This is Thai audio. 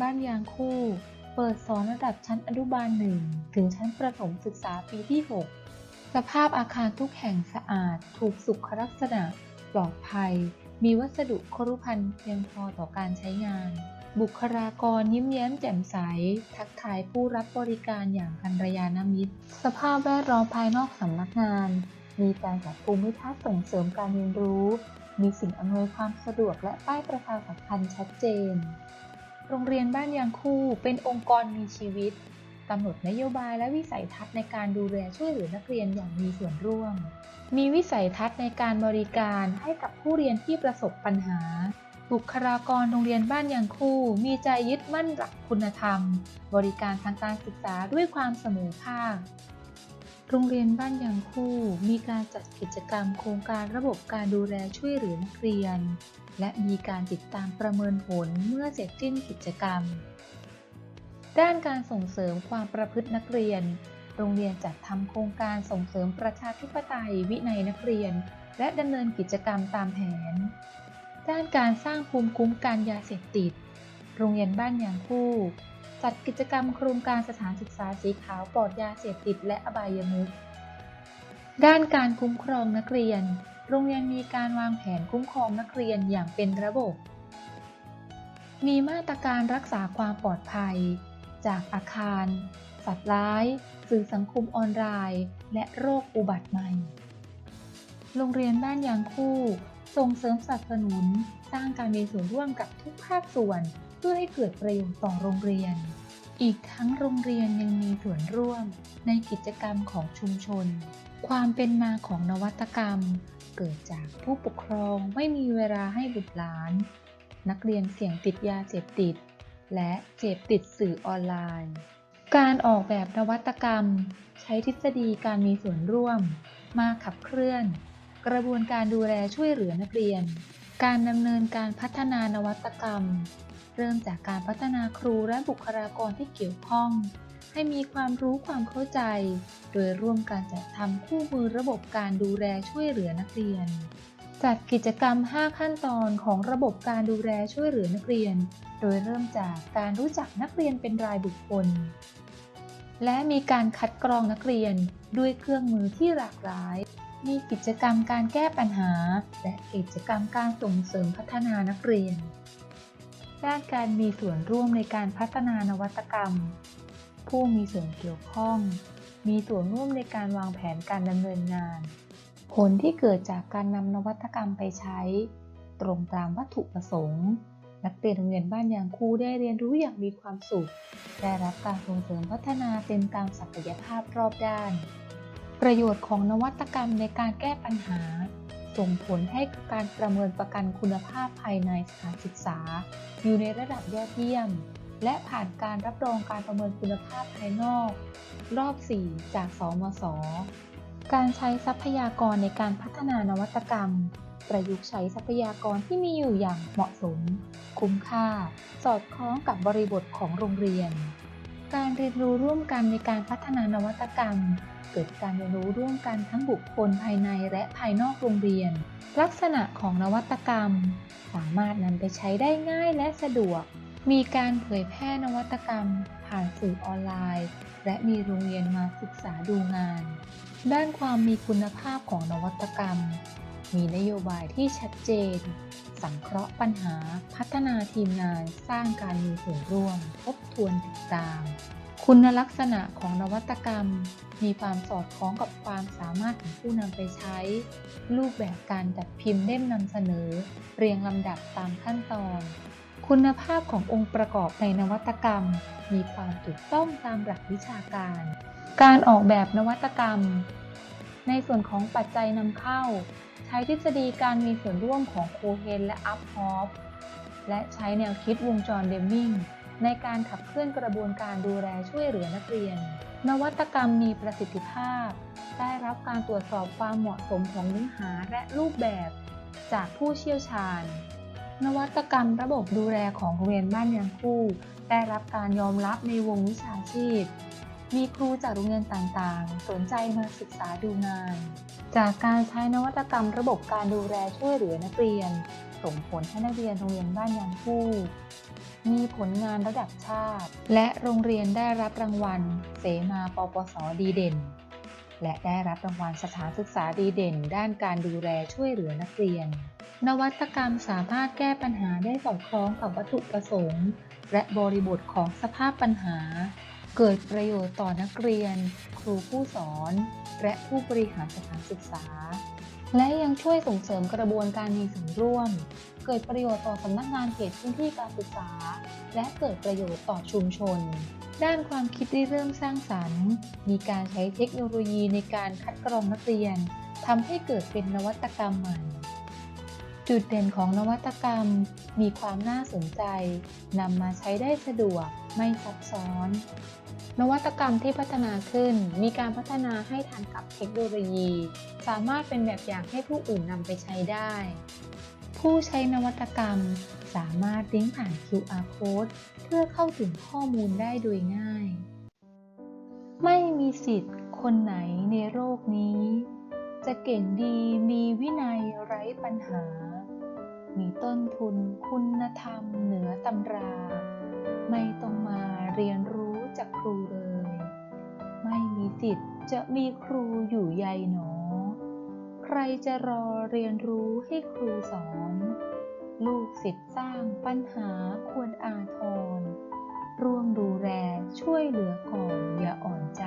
บ้านยางคู่ เปิดสอนระดับชั้นอนุบาลหนึ่งถึงชั้นประถมศึกษาปีที่ 6 สภาพอาคารทุกแห่งสะอาด ถูกสุขลักษณะ ปลอดภัย มีวัสดุครุภัณฑ์เพียงพอต่อการใช้งาน บุคลากรยิ้มแย้มแจ่มใส ทักทายผู้รับบริการอย่างกัลยาณมิตร สภาพแวดล้อมภายนอกสำนักงาน มีการจัดภูมิทัศน์ส่งเสริมการเรียนรู้มีสิ่งอำนวยความสะดวกและป้ายประชาสัมพันธ์ชัดเจน โรงเรียนบ้านยางคู่ เป็นองค์กรมีชีวิตกำหนดนโยบายและวิสัยทัศน์ในการดูแลช่วยเหลือนักเรียนอย่างมีส่วนร่วม มีวิสัยทัศน์ในการบริการให้กับผู้เรียนที่ประสบปัญหา บุคลากรโรงเรียนบ้านยางคู่ มีใจยึดมั่นหลักคุณธรรม บริการทางการศึกษาด้วยความเสมอภาค โรงเรียนบ้านยางคู่มีการจัดกิจกรรมโครงการระบบการดูแลช่วยเหลือนักเรียน และมีการติดตามประเมินผลเมื่อเสร็จสิ้นกิจกรรม ด้านการส่งเสริมความประพฤตินักเรียน โรงเรียนจัดทำโครงการส่งเสริมประชาธิปไตยวินัยนักเรียน และดำเนินกิจกรรมตามแผน ด้านการสร้างภูมิคุ้มกันยาเสพติด โรงเรียนบ้านยางคู่ จัดกิจกรรมโครงการสถานศึกษาสีขาวปลอดยาเสพติดและอบายมุขด้านการคุ้มครองนักเรียน โรงเรียนมีการวางแผนคุ้มครองนักเรียนอย่างเป็นระบบ มีมาตรการรักษาความปลอดภัย จากอาคาร สัตว์ร้าย สื่อสังคมออนไลน์ และโรคอุบัติใหม่ โรงเรียนบ้านยางคู่ ส่งเสริมสนับสนุน สร้างการมีส่วนร่วมกับทุกภาคส่วน เพื่อให้เกิดประโยชน์ต่อโรงเรียน อีกทั้งโรงเรียนยังมีส่วนร่วมในกิจกรรมของชุมชน ความเป็นมาของนวัตกรรม เกิดจากผู้ปกครองไม่มีเวลาให้บุตรหลาน นักเรียนเสี่ยงติดยาเสพติด และเสพติดสื่อออนไลน์ การออกแบบนวัตกรรม ใช้ทฤษฎีการมีส่วนร่วม มาขับเคลื่อน กระบวนการดูแลช่วยเหลือนักเรียน การดำเนินการพัฒนานวัตกรรม เริ่มจากการพัฒนาครูและบุคลากรที่เกี่ยวข้อง ให้มีความรู้ความเข้าใจ โดยร่วมการจัดทำคู่มือระบบการดูแลช่วยเหลือนักเรียน จัดกิจกรรม 5 ขั้นตอนของระบบการดูแลช่วยเหลือนักเรียน โดยเริ่มจากการรู้จักนักเรียนเป็นรายบุคคล และมีการคัดกรองนักเรียนด้วยเครื่องมือที่หลากหลาย มีกิจกรรมการแก้ปัญหา และกิจกรรมการส่งเสริมพัฒนานักเรียน ด้านการมีส่วนร่วมในการพัฒนานวัตกรรม ผู้มีส่วนเกี่ยวข้อง มีส่วนร่วมในการวางแผนการดำเนินงาน ผลที่เกิดจากการนำนวัตกรรมไปใช้ ตรงตามวัตถุประสงค์ นักเรียนโรงเรียนบ้านยางคู่ได้เรียนรู้อย่างมีความสุข ได้รับการส่งเสริมพัฒนาเต็มตามศักยภาพรอบด้าน ประโยชน์ของนวัตกรรมในการแก้ปัญหา ส่งผลให้การประเมินประกันคุณภาพภายในสถานศึกษา อยู่ในระดับยอดเยี่ยม และผ่านการรับรองการประเมินคุณภาพภายนอก รอบ 4 จาก สมศการใช้ทรัพยากรในการพัฒนานวัตกรรม ประยุกต์ใช้ทรัพยากรที่มีอยู่อย่างเหมาะสม คุ้มค่า สอดคล้องกับบริบทของโรงเรียน การเรียนรู้ร่วมกันในการพัฒนานวัตกรรม เกิดการเรียนรู้ร่วมกันทั้งบุคคลภายในและภายนอกโรงเรียน ลักษณะของนวัตกรรม สามารถนำไปใช้ได้ง่ายและสะดวก มีการเผยแพร่นวัตกรรม ผ่านสื่อออนไลน์ และมีโรงเรียนมาศึกษาดูงาน ด้านความมีคุณภาพของนวัตกรรม มีนโยบายที่ชัดเจน สังเคราะห์ปัญหา พัฒนาทีมงาน สร้างการมีส่วนร่วม ทบทวนติดตาม คุณลักษณะของนวัตกรรม มีความสอดคล้องกับความสามารถของผู้นำไปใช้ รูปแบบการจัดพิมพ์เล่มนำเสนอ เรียงลำดับตามขั้นตอน คุณภาพขององค์ประกอบในนวัตกรรม มีความถูกต้องตามหลักวิชาการ การออกแบบนวัตกรรม ในส่วนของปัจจัยนำเข้า ช้ทฤษฎีการมีส่วนร่วมของโคเฮนและอัพฮอฟและใช้แนวคิดวงจรเดมมิงในการขับเคลื่อนกระบวนการดูแลช่วยเหลือนักเรียน นวัตกรรมมีประสิทธิภาพ ได้รับการตรวจสอบความเหมาะสมของเนื้อหาและรูปแบบจากผู้เชี่ยวชาญ นวัตกรรมระบบดูแลของโรงเรียนบ้านยางคู่ ได้รับการยอมรับในวงวิชาชีพ มีครูจากโรงเรียนต่างๆ สนใจมาศึกษาดูงาน จากการใช้นวัตกรรมระบบการดูแลช่วยเหลือนักเรียน ส่งผลให้นักเรียนโรงเรียนบ้านยางคู่มีผลงานระดับชาติ และโรงเรียนได้รับรางวัล เสมาปปสดีเด่น และได้รับรางวัลสถานศึกษาดีเด่น ด้านการดูแลช่วยเหลือนักเรียน นวัตกรรมสามารถแก้ปัญหาได้สอดคล้องกับวัตถุประสงค์ และบริบทของสภาพปัญหา เกิดประโยชน์ต่อนักเรียน ครูผู้สอน และผู้บริหารสถานศึกษา และยังช่วยส่งเสริมกระบวนการมีส่วนร่วม เกิดประโยชน์ต่อสำนักงานเขตพื้นที่การศึกษา และเกิดประโยชน์ต่อชุมชน ด้านความคิดริเริ่มสร้างสรรค์ มีการใช้เทคโนโลยีในการคัดกรองนักเรียนทำให้เกิดเป็นนวัตกรรมใหม่ จุดเด่นของนวัตกรรมมีความน่าสนใจนำมาใช้ได้สะดวกไม่ซับซ้อน นวัตกรรมที่พัฒนาขึ้นมีการพัฒนาให้ทันกับเทคโนโลยี สามารถเป็นแบบอย่างให้ผู้อื่นนำไปใช้ได้ ผู้ใช้นวัตกรรมสามารถลิงก์ผ่าน QR code เพื่อเข้าถึงข้อมูลได้โดยง่าย ไม่มีสิทธิ์คนไหนในโลกนี้ จะเก่งดีมีวินัยไร้ปัญหา มีต้นทุนคุณธรรมเหนือตำรา ไม่ต้องมาเรียนรู้จากครูเลย ไม่มีสิทธิ์จะมีครูอยู่ใยหนอ ใครจะรอเรียนรู้ให้ครูสอน ลูกศิษย์สร้างปัญหาควรอาทร ร่วมดูแลช่วยเหลือก่อนอย่าอ่อนใจ